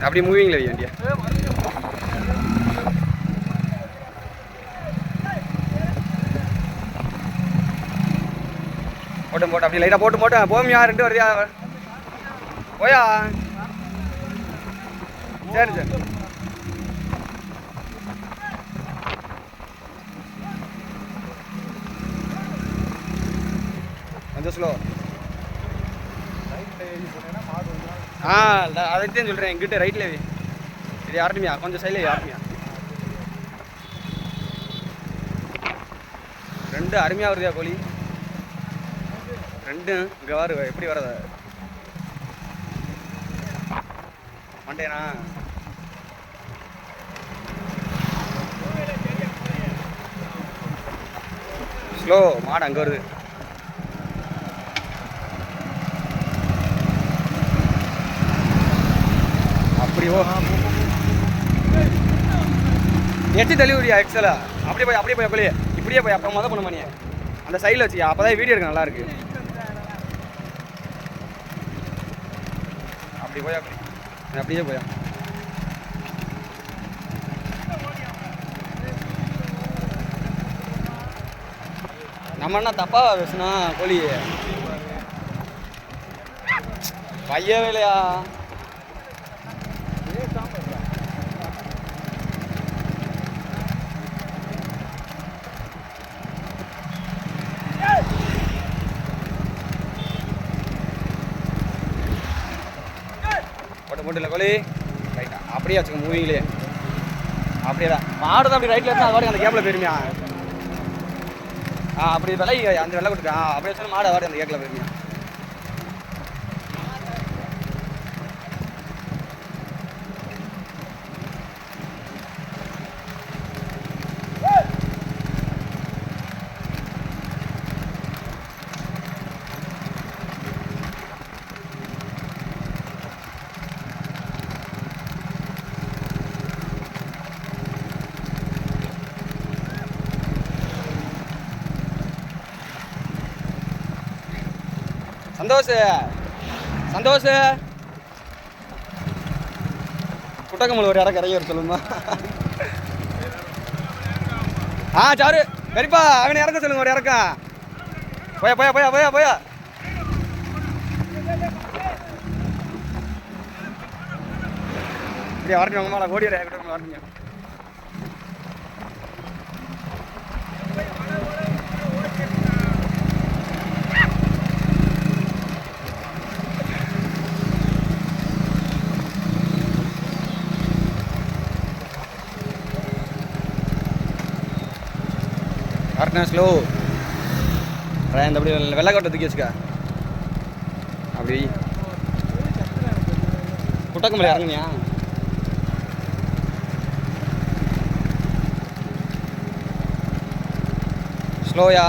அப்படி மூவிங்கில் வை வண்டியா? போட்டும் போட்டு அப்படி லைட்டாக போட்டு போட்டு போமியா ரெண்டு வருதியா போயா? சரி சரி. கொஞ்சம் ஸ்லோ ஆ அதைத்தான் சொல்கிறேன் எங்கிட்ட ரைட்டில் இது யாருமியா கொஞ்சம் சைடில் யாருமியா ரெண்டு அருமையாக வருதியா கோழி ரெண்டும் இங்கே வரு எப்படி வரத மண்டேனா ஸ்லோ மாடு அங்கே வருது. அப்படி எட்டு டெலிவரியா எக்ஸலா அப்படியே போய் அப்படியே போய் அப்படியே. இப்படியே போய் அப்புறம் மொதல் பண்ண மணியே அந்த சைடில் வச்சு அப்போ தான் வீடியோ எடுக்க நல்லா இருக்கு. அப்படி போய் அப்படி. அப்படியே போயா. நம்ம என்ன தப்பா பேசுனா கோழி? பையவே இல்லையா போட்டு போட்டு இல்லை கோழி. ரைட்டா அப்படியே வச்சுக்க மூவிங்லேயே அப்படியே தான். மாடு தான் அப்படி ரைட்டில் இருந்தால் அதோட அந்த கேப்பில் போயிருமியா? ஆ அப்படி விலை அந்த வெள்ளை கொடுக்க ஆ அப்படியே சொன்ன மாடு அதோட அந்த கேக்கில் போயிருமியா? சந்தோஷ் சந்தோஷ். குட்டக்கமல் ஒரு இறக்க இறங்கி வர சொல்லுமா ஆ சாரு சரிப்பா அவனை இறக்க சொல்லுங்க ஒரு இறக்கம் போயா போயா போயா போயா போயா. இப்படியா வரட்டும் உங்க மேலே ஓடிடுறேன் குட்டக்கமல் வரட்டுங்க. கரெக்டாக ஸ்லோ இந்த அப்படி வெள்ளைக்கோட்டை தூக்கி வச்சுக்க. அப்படி. குட்டக்கம்பளி இறங்குனியா? ஸ்லோயா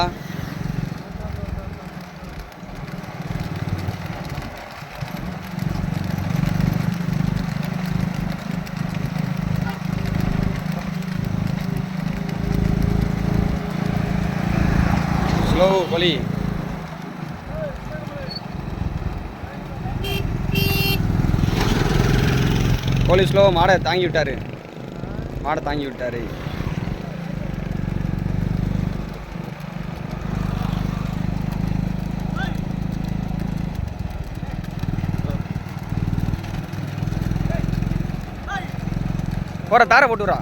ஸ்லோ கோலி கோலி ஸ்லோ மாடை தாங்கி விட்டாரு. மாடை தாங்கி விட்டாரு. போற தாரை போட்டுறா